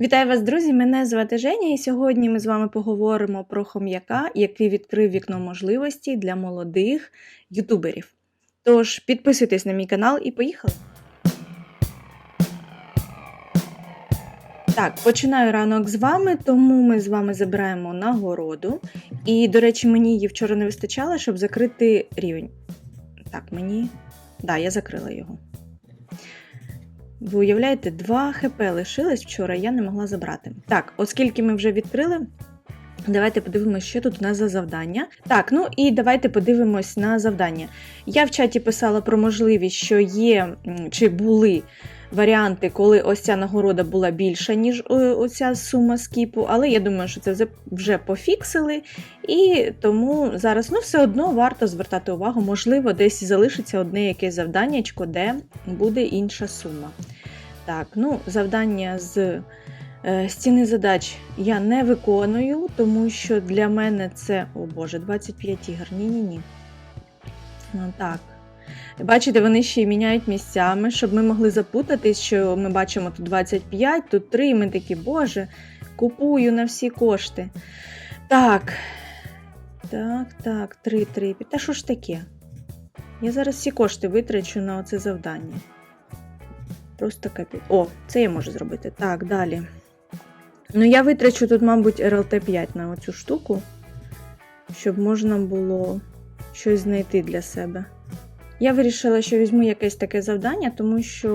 Вітаю вас, друзі! Мене звати Женя, і сьогодні ми з вами поговоримо про хом'яка, який відкрив вікно можливостей для молодих ютуберів. Тож підписуйтесь на мій канал і поїхали! Так, починаю ранок з вами, тому ми з вами забираємо нагороду. І, до речі, мені її вчора не вистачало, щоб закрити рівень. Так, мені. Да, я закрила його. Ви уявляєте, 2 хп лишилось вчора, я не могла забрати. Так, оскільки ми вже відкрили, давайте подивимося, що тут у нас за завдання. Так, ну і давайте подивимось на завдання. Я в чаті писала про можливість, що є чи були варіанти, коли ось ця нагорода була більша, ніж е, оця сума скіпу, але я думаю, що це вже- пофіксили, і тому зараз ну, все одно варто звертати увагу, можливо, десь залишиться одне якесь завданнячко, де буде інша сума. Так, ну, завдання з е, стіни задач я не виконую, тому що для мене це. О Боже, 25 ігор. Ні-ні-ні. Ну, так. Бачите, вони ще й міняють місцями, щоб ми могли запутатись, що ми бачимо тут 25, тут 3, і ми такі, боже, купую на всі кошти. Так. Так, так, 3, 3. Та що ж таке? Я зараз всі кошти витрачу на оце завдання. Просто капіт. О, це я можу зробити. Так, далі. Ну, я витрачу тут, мабуть, RLT5 на оцю штуку, щоб можна було щось знайти для себе. Я вирішила, що візьму якесь таке завдання, тому що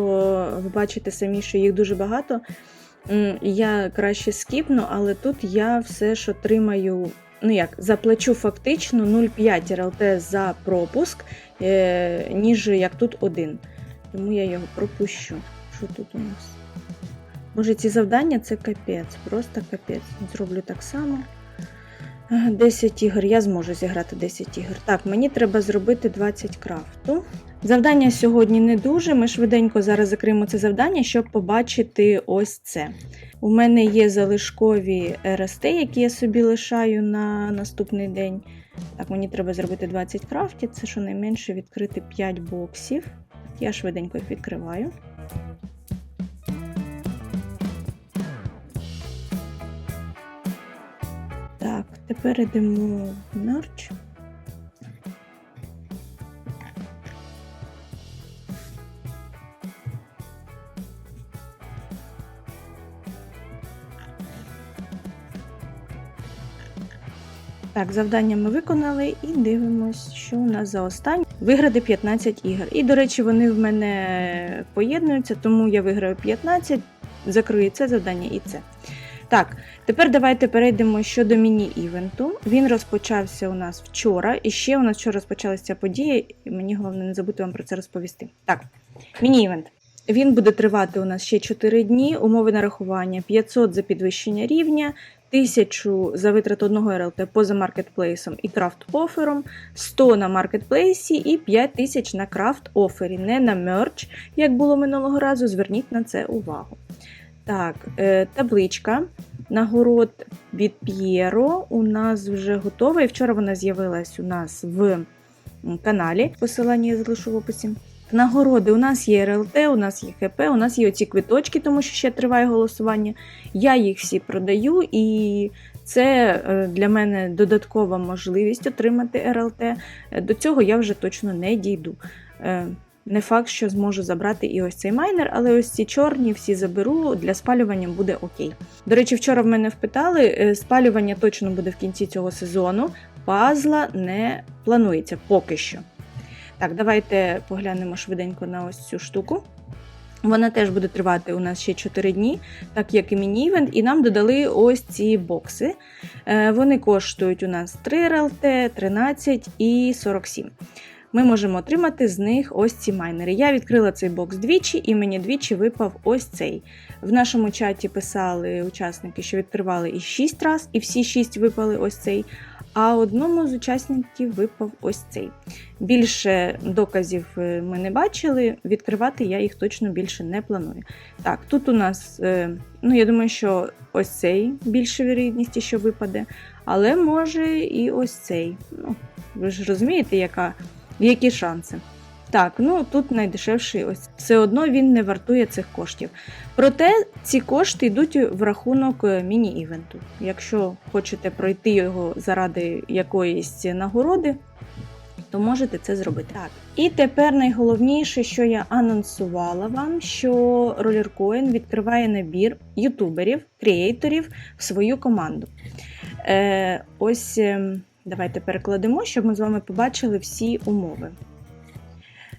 ви бачите самі, що їх дуже багато. Я краще скіпну, але тут я все ж отримаю, ну як, заплачу фактично 0,5 РЛТ за пропуск, е, ніж як тут один. Тому я його пропущу. Що тут у нас? Може, ці завдання це капець, просто капець. Зроблю так само. 10 ігор, я зможу зіграти 10 ігор. Так, мені треба зробити 20 крафту. Завдання сьогодні не дуже. Ми швиденько зараз закриємо це завдання, щоб побачити ось це. У мене є залишкові РСТ, які я собі лишаю на наступний день. Так, мені треба зробити 20 крафтів, це щонайменше відкрити 5 боксів. Я швиденько їх відкриваю. Так, тепер йдемо в мерч. Так, завдання ми виконали і дивимось, що у нас за останнє. Виграти 15 ігор. І, до речі, вони в мене поєднуються, тому я виграю 15, закрию це завдання і це. Так, тепер давайте перейдемо щодо міні-івенту. Він розпочався у нас вчора, і ще у нас вчора розпочалася подія, і мені головне не забути вам про це розповісти. Так, міні-івент. Він буде тривати у нас ще 4 дні. Умови нарахування 500 за підвищення рівня, 1000 за витрату одного РЛТ поза маркетплейсом і крафт офером, 100 на маркетплейсі і 5000 на крафт офері, не на мерч, як було минулого разу. Зверніть на це увагу. Так, е, табличка нагород від П'єро у нас вже готова. І вчора вона з'явилась у нас в каналі. Посилання я залишу в описі. Нагороди у нас є РЛТ, у нас є ХП, у нас є оці квиточки, тому що ще триває голосування. Я їх всі продаю, і це е, для мене додаткова можливість отримати РЛТ. Е, До цього я вже точно не дійду. Не факт, що зможу забрати і ось цей майнер, але ось ці чорні всі заберу, для спалювання буде окей. До речі, вчора в мене впитали, е, спалювання точно буде в кінці цього сезону. Пазла не планується поки що. Так, давайте поглянемо швиденько на ось цю штуку. Вона теж буде тривати у нас ще 4 дні, так як і міні-івент, і нам додали ось ці бокси. Е, Вони коштують у нас 3 РЛТ, 13 і 47. Ми можемо отримати з них ось ці майнери. Я відкрила цей бокс двічі, і мені двічі випав ось цей. В нашому чаті писали учасники, що відкривали і 6 раз, і всі 6 випали ось цей. А одному з учасників випав ось цей. Більше доказів е, ми не бачили. Відкривати я їх точно більше не планую. Так, тут у нас, е, ну я думаю, що ось цей більше вірогідності, що випаде, але може і ось цей. Ну, ви ж розумієте, яка, які шанси. Так, ну тут найдешевший ось все одно він не вартує цих коштів. Проте ці кошти йдуть в рахунок е, міні-івенту. Якщо хочете пройти його заради якоїсь нагороди, то можете це зробити. Так. І тепер найголовніше, що я анонсувала вам, що Rollercoin відкриває набір ютуберів, креаторів в свою команду. Е, ось е, давайте перекладемо, щоб ми з вами побачили всі умови.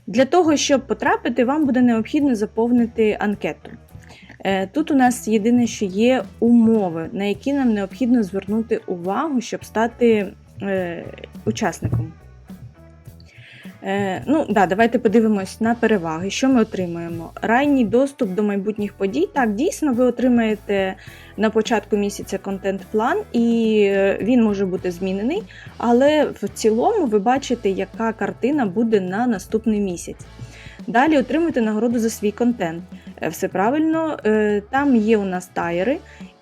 Для того, щоб потрапити, вам буде необхідно заповнити анкету. Е, Тут у нас єдине, що є умови, на які нам необхідно звернути увагу, щоб стати е, учасником. Е, ну, да, Давайте подивимось на переваги, що ми отримуємо. Ранній доступ до майбутніх подій. Так, дійсно, ви отримаєте на початку місяця контент-план, і е, він може бути змінений, але в цілому ви бачите, яка картина буде на наступний місяць. Далі отримуйте нагороду за свій контент. Е, Все правильно, там є у нас тайри,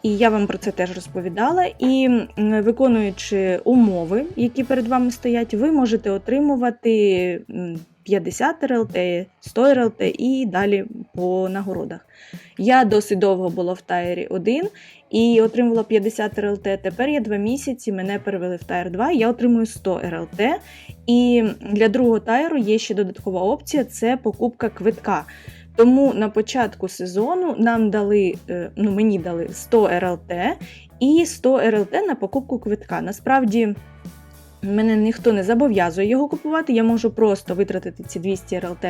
і я вам про це теж розповідала. І виконуючи умови, які перед вами стоять, ви можете отримувати 50 РЛТ, 100 РЛТ і далі по нагородах. Я досить довго була в тайрі 1 і отримувала 50 РЛТ. Тепер я два місяці, мене перевели в тайр 2, я отримую 100 РЛТ. І для другого тайру є ще додаткова опція це покупка квитка. Тому на початку сезону нам дали, е, ну мені дали 100 РЛТ і 100 РЛТ на покупку квитка. Насправді мене ніхто не зобов'язує його купувати. Я можу просто витратити ці 200 РЛТ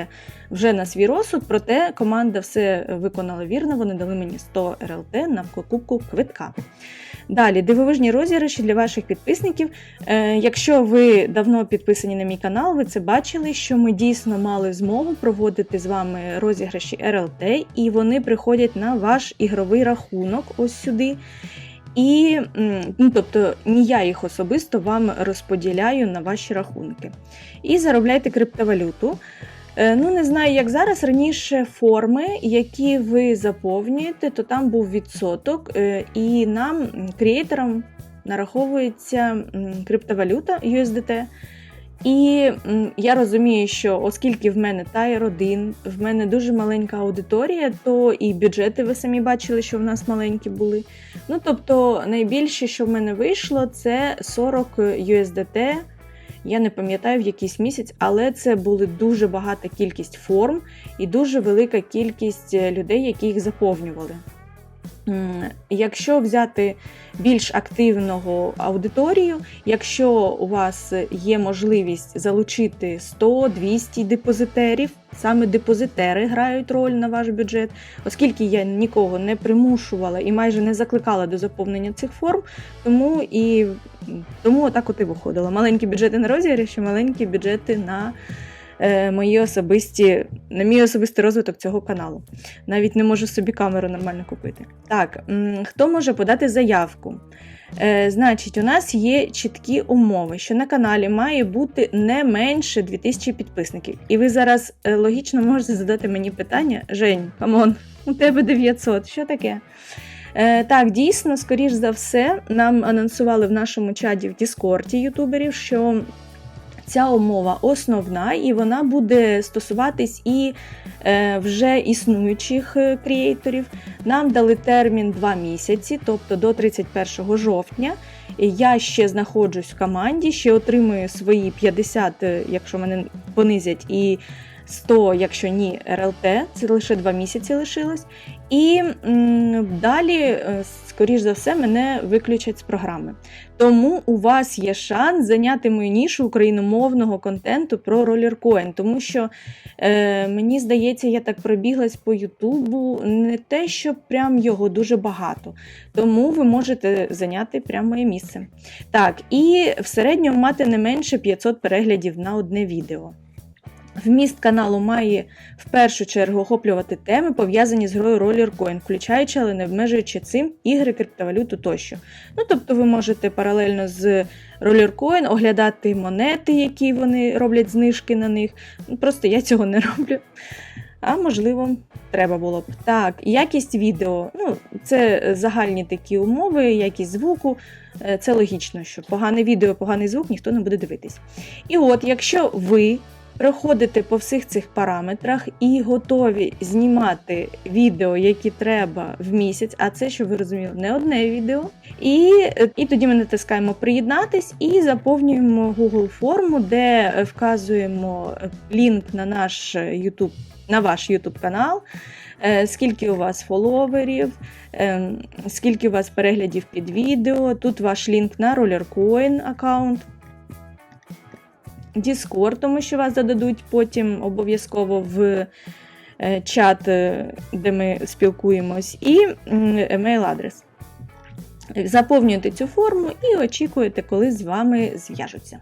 вже на свій розсуд, проте команда все виконала вірно. Вони дали мені 100 РЛТ на покупку квитка. Далі, дивовижні розіграші для ваших підписників. Е, якщо ви давно підписані на мій канал, ви це бачили, що ми дійсно мали змогу проводити з вами розіграші РЛТ, і вони приходять на ваш ігровий рахунок ось сюди. І, ну, тобто, ні я їх особисто вам розподіляю на ваші рахунки. І заробляйте криптовалюту. Е, Ну, не знаю, як зараз. Раніше форми, які ви заповнюєте, то там був відсоток, е, і нам, креаторам, нараховується криптовалюта USDT. І я розумію, що оскільки в мене тайр 1, в мене дуже маленька аудиторія, то і бюджети ви самі бачили, що в нас маленькі були. Ну тобто, найбільше, що в мене вийшло, це 40 USDT. Я не пам'ятаю в якийсь місяць, але це були дуже багата кількість форм і дуже велика кількість е, людей, які їх заповнювали. Якщо взяти більш активного аудиторію, якщо у вас є можливість залучити 100-200 депозитерів, саме депозитери грають роль на ваш бюджет, оскільки я нікого не примушувала і майже не закликала до заповнення цих форм, тому і тому отак от і виходило. Маленькі бюджети на розіграші, маленькі бюджети на мої особисті, на мій особистий розвиток цього каналу. Навіть не можу собі камеру нормально купити. Так, хто може подати заявку? Е, значить, у нас є чіткі умови, що на каналі має бути не менше 2000 підписників. І ви зараз е, логічно можете задати мені питання: Жень, камон, у тебе 900, що таке? Е, так, дійсно, скоріш за все, нам анонсували в нашому чаді в Діскорді ютуберів, що ця умова основна, і вона буде стосуватись і е, вже існуючих е, креаторів. Нам дали термін 2 місяці, тобто до 31 жовтня. Я ще знаходжусь в команді, ще отримую свої 50, е, якщо мене понизять, і 100, якщо ні, РЛТ. Це лише 2 місяці лишилось. І далі, е, скоріш за все, мене виключать з програми. Тому у вас є шанс зайняти мою нішу україномовного контенту про ролеркоін, тому що е, мені здається, я так пробіглась по Ютубу, не те, що прям його дуже багато. Тому ви можете зайняти прямо моє місце. Так, і в середньому мати не менше 500 переглядів на одне відео. Вміст каналу має в першу чергу охоплювати теми, пов'язані з грою Rollercoin, включаючи, але не обмежуючи цим ігри, криптовалюту тощо. Ну, тобто ви можете паралельно з Rollercoin оглядати монети, які вони роблять знижки на них. Ну, Просто я цього не роблю. А можливо, треба було б. Так, якість відео. Ну, це загальні такі умови, якість звуку. Е, Це логічно, що погане відео, поганий звук ніхто не буде дивитись. І от, якщо ви проходите по всіх цих параметрах і готові знімати відео, які треба в місяць, а це, що ви розуміли, не одне відео. І, і тоді ми натискаємо приєднатись і заповнюємо Google форму, де вказуємо лінк на наш YouTube, на ваш YouTube канал. е, Скільки у вас фоловерів, ем, скільки у вас переглядів під відео. Тут ваш лінк на Rollercoin аккаунт. Discord, тому що вас додадуть потім обов'язково в е, чат, е, де ми спілкуємось, і емейл-адрес. Заповнюєте цю форму і очікуєте, коли з вами зв'яжуться.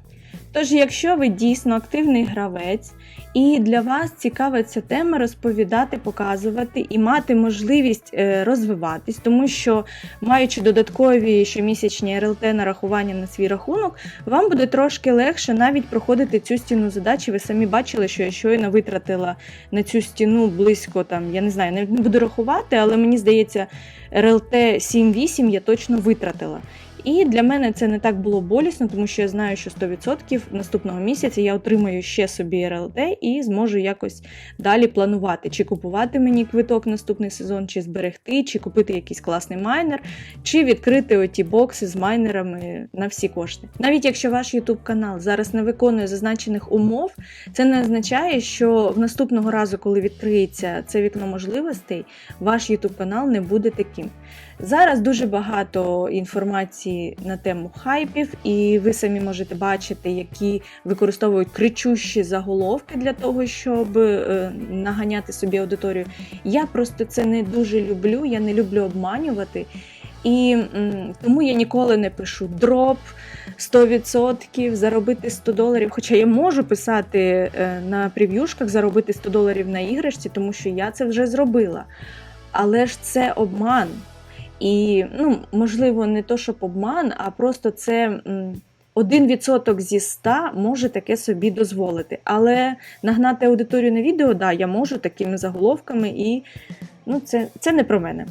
Тож, якщо ви дійсно активний гравець, і для вас цікава ця тема розповідати, показувати і мати можливість е, розвиватись, тому що, маючи додаткові щомісячні РЛТ нарахування на свій рахунок, вам буде трошки легше навіть проходити цю стіну задач. І Ви самі бачили, що я щойно витратила на цю стіну близько там, я не знаю, не буду рахувати, але мені здається, РЛТ 7-8 я точно витратила. І для мене це не так було болісно, тому що я знаю, що 100% наступного місяця я отримаю ще собі РЛТ і зможу якось далі планувати, чи купувати мені квиток наступний сезон, чи зберегти, чи купити якийсь класний майнер, чи відкрити оті бокси з майнерами на всі кошти. Навіть якщо ваш YouTube канал зараз не виконує зазначених умов, це не означає, що в наступного разу, коли відкриється це вікно можливостей, ваш YouTube канал не буде таким. Зараз дуже багато інформації на тему хайпів, і ви самі можете бачити, які використовують кричущі заголовки для того, щоб е, наганяти собі аудиторію. Я просто це не дуже люблю, я не люблю обманювати. І тому я ніколи не пишу дроп 100%, заробити 100 доларів. Хоча я можу писати е, на прев'юшках заробити 100 доларів на іграшці, тому що я це вже зробила. Але ж це обман. І, ну, можливо, не то, щоб обман, а просто це м, 1% зі 100 може таке собі дозволити. Але нагнати аудиторію на відео, да, я можу такими заголовками, і ну, це, це не про мене.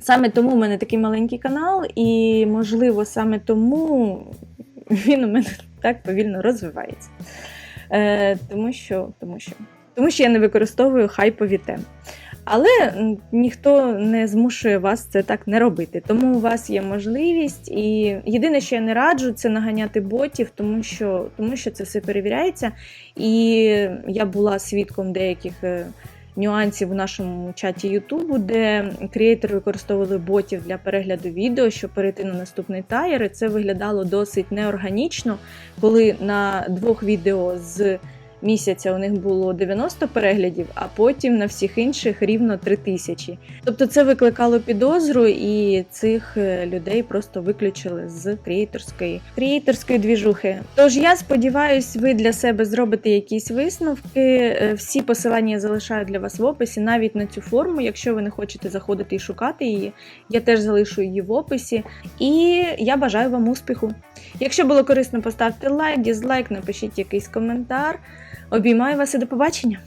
Саме тому в мене такий маленький канал, і, можливо, саме тому він у мене так повільно розвивається. Е, тому, що, тому, що, тому що я не використовую хайпові теми. Але ніхто не змушує вас це так не робити. Тому у вас є можливість. І єдине, що я не раджу, це наганяти ботів, тому що, тому що це все перевіряється. І я була свідком деяких е, нюансів у нашому чаті Ютубу, де креатори використовували ботів для перегляду відео, щоб перейти на наступний таєр. І це виглядало досить неорганічно, коли на двох відео з місяця у них було 90 переглядів, а потім на всіх інших рівно 3000. Тобто це викликало підозру, і цих е, людей просто виключили з креаторської креаторської двіжухи. Тож я сподіваюся, ви для себе зробите якісь висновки. Е, Всі посилання я залишаю для вас в описі, навіть на цю форму, якщо ви не хочете заходити і шукати її. Я теж залишу її в описі. І я бажаю вам успіху. Якщо було корисно, поставте лайк, дізлайк, напишіть якийсь коментар. Обіймаю вас і до побачення!